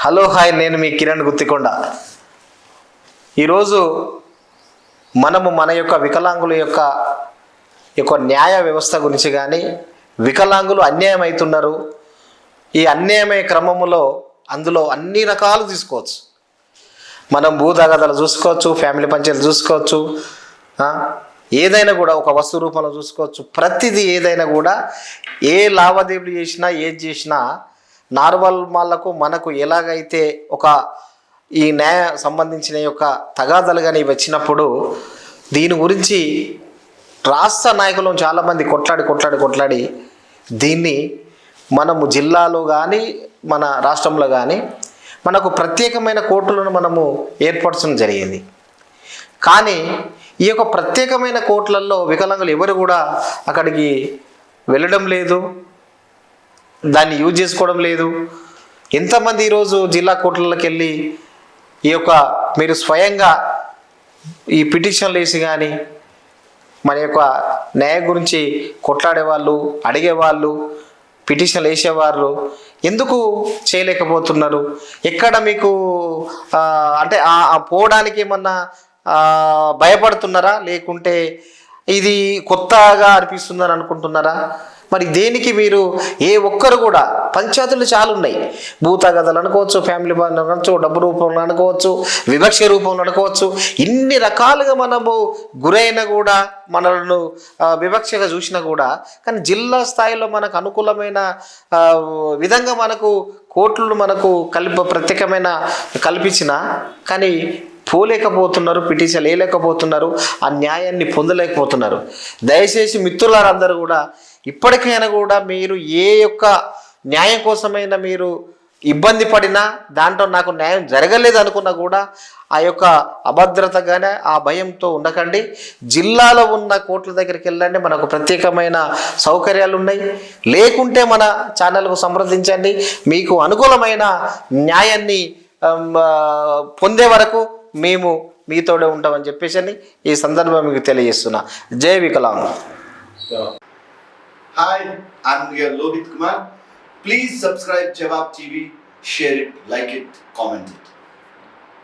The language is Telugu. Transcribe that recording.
హలో హాయ్ నేను మీ కిరణ్ గుత్తికొండ. ఈరోజు మనము మన యొక్క వికలాంగుల యొక్క యొక్క న్యాయ వ్యవస్థ గురించి కానీ వికలాంగులు అన్యాయం అవుతున్నారు ఈ అన్యాయమయ్యే క్రమములో అందులో అన్ని రకాలు తీసుకోవచ్చు. మనం భూతగదలు చూసుకోవచ్చు ఫ్యామిలీ పంచాయతీలు చూసుకోవచ్చు ఏదైనా కూడా ఒక వస్తు రూపంలో చూసుకోవచ్చు. ప్రతిదీ ఏదైనా కూడా ఏ లావాదేవీలు చేసినా ఏది చేసినా నార్మల్ మాలకు మనకు ఎలాగైతే ఒక ఈ న్యాయ సంబంధించిన యొక్క తగాదలు కానీ వచ్చినప్పుడు దీని గురించి రాష్ట్ర నాయకులు చాలామంది కొట్లాడి కొట్లాడి కొట్లాడి దీన్ని మనము జిల్లాలో కానీ మన రాష్ట్రంలో కానీ మనకు ప్రత్యేకమైన కోర్టులను మనము ఏర్పరచడం జరిగింది. కానీ ఈ యొక్క ప్రత్యేకమైన కోర్టులలో వికలాంగులు ఎవరు కూడా అక్కడికి వెళ్ళడం లేదు. దాన్ని యూజ్ చేసుకోవడం లేదు. ఎంతమంది ఈరోజు జిల్లా కోర్టులకి వెళ్ళి ఈ యొక్క మీరు స్వయంగా ఈ పిటిషన్లు వేసి కానీ మన యొక్క న్యాయం గురించి కొట్లాడే వాళ్ళు అడిగేవాళ్ళు పిటిషన్లు వేసేవాళ్ళు ఎందుకు చేయలేకపోతున్నారు? ఎక్కడ మీకు అంటే పోవడానికి ఏమన్నా భయపడుతున్నారా? లేకుంటే ఇది కొత్తగా అనిపిస్తుందని అనుకుంటున్నారా? మరి దేనికి మీరు ఏ ఒక్కరు కూడా పంచాయతీలు చాలా ఉన్నాయి. భూతగదలు అనుకోవచ్చు ఫ్యామిలీ బంధం అనుకోవచ్చు డబ్బు రూపంలో అనుకోవచ్చు వివక్ష రూపంలో అనుకోవచ్చు ఇన్ని రకాలుగా మనము గురైన కూడా మనలను వివక్షగా చూసినా కూడా కానీ జిల్లా స్థాయిలో మనకు అనుకూలమైన విధంగా మనకు కోట్లు మనకు కల్ప ప్రత్యేకమైన కల్పించిన కానీ పోలేకపోతున్నారు పిటిషన్ వేయలేకపోతున్నారు ఆ న్యాయాన్ని పొందలేకపోతున్నారు. దయచేసి మిత్రులారందరూ కూడా ఇప్పటికైనా కూడా మీరు ఏ యొక్క న్యాయం కోసమైనా మీరు ఇబ్బంది పడినా దాంట్లో నాకు న్యాయం జరగలేదు అనుకున్నా కూడా ఆ యొక్క అభద్రతగానే ఆ భయంతో ఉండకండి. జిల్లాలో ఉన్న కోర్టుల దగ్గరికి వెళ్ళండి మనకు ప్రత్యేకమైన సౌకర్యాలు ఉన్నాయి. లేకుంటే మన ఛానల్కు సంప్రదించండి. మీకు అనుకూలమైన న్యాయాన్ని పొందే వరకు మేము మీతోడే ఉంటామని చెప్పేసి ఈ సందర్భం మీకు తెలియజేస్తున్నా. జయ Viklang hi Lohith Kumar please subscribe Jawab TV share it like it comment it